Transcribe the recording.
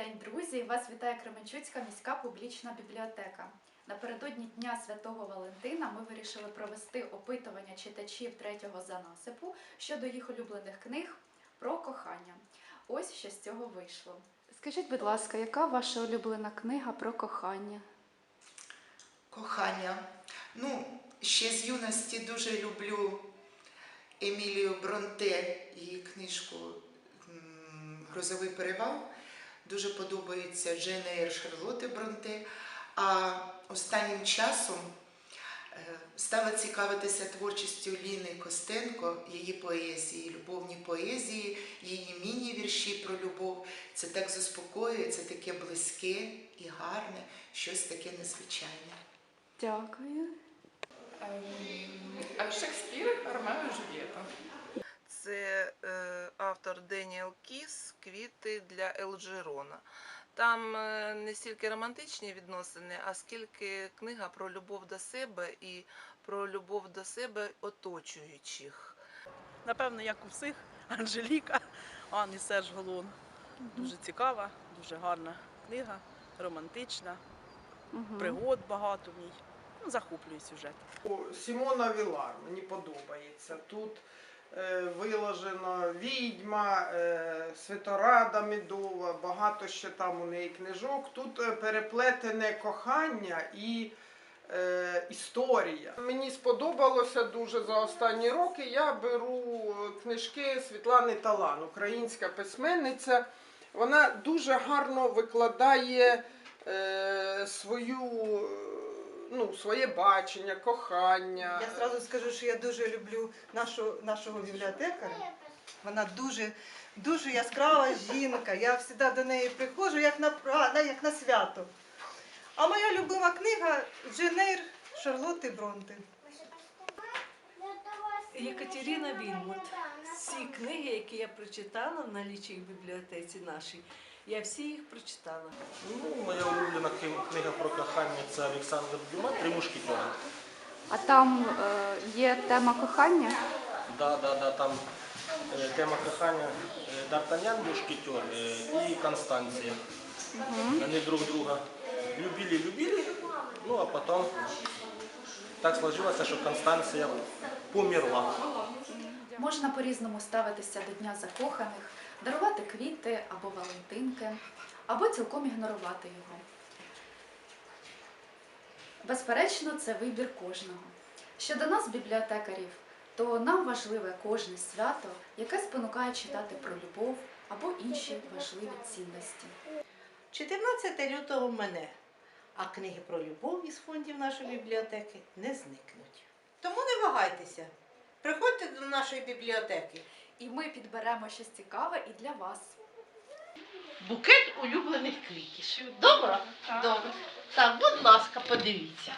день, друзі! Вас вітає Кременчуцька міська публічна бібліотека. Напередодні Дня Святого Валентина ми вирішили провести опитування читачів третього занасипу щодо їх улюблених книг про кохання. Ось що з цього вийшло. Скажіть, будь ласка, яка ваша улюблена книга про кохання? Кохання. Ну, ще з юності дуже люблю Емілію Бронте, її книжку Грозовий перевал. Дуже подобається Джен Ейр Шарлотти Бронте. А останнім часом е, стала цікавитися творчістю Ліни Костенко, її поезії, любовні поезії, її міні-вірші про любов. Це так заспокоює, це таке близьке і гарне, щось таке незвичайне. Дякую. Ем, Шекспір, Ромео і Джульєта. Це е, автор Деніел Кіс Квіти для Елджерона. Там е, не стільки романтичні відносини, а скільки книга про любов до себе і про любов до себе оточуючих. Напевно, як у всіх, Анжеліка, Анні Серж Голун. Дуже цікава, дуже гарна книга, романтична, пригод багато в ній. Ну, захоплює сюжет. Сімона Вілар мені подобається. Тут виложено відьма, е, святорада медова, багато ще там у неї книжок. Тут е, переплетене кохання і е, історія. Мені сподобалося дуже за останні роки. Я беру е, книжки Світлани Талан, українська письменниця. Вона дуже гарно викладає е, свою. Ну, своє бачення, кохання. Я зразу скажу, що я дуже люблю нашу, нашого бібліотекаря. Вона дуже, дуже яскрава жінка. Я завжди до неї приходжу як на, як на свято. А моя любима книга Дженейр Шарлотти Бронте. Екатерина Вільмут. Всі книги, які я прочитала в налічій бібліотеці нашій, я всі їх прочитала. Ну, моя улюблена кни- книга про кохання це Олександр Дюма «Три мушкетери». А там е, є тема кохання? Да, да, да, там е, тема кохання е, Д'Артаньян мушкетер е, і Констанція. Вони друг друга любили, любили, ну а потім так сложилося, що Констанція померла. Можна по-різному ставитися до Дня закоханих, дарувати квіти або валентинки, або цілком ігнорувати його. Безперечно, це вибір кожного. Щодо нас, бібліотекарів, то нам важливе кожне свято, яке спонукає читати про любов або інші важливі цінності. 14 лютого мене, а книги про любов із фондів нашої бібліотеки не зникнуть. Тому не вагайтеся. Приходьте до нашої бібліотеки. І ми підберемо щось цікаве і для вас. Букет улюблених квітів. Добре? Добре. Так, будь ласка, подивіться.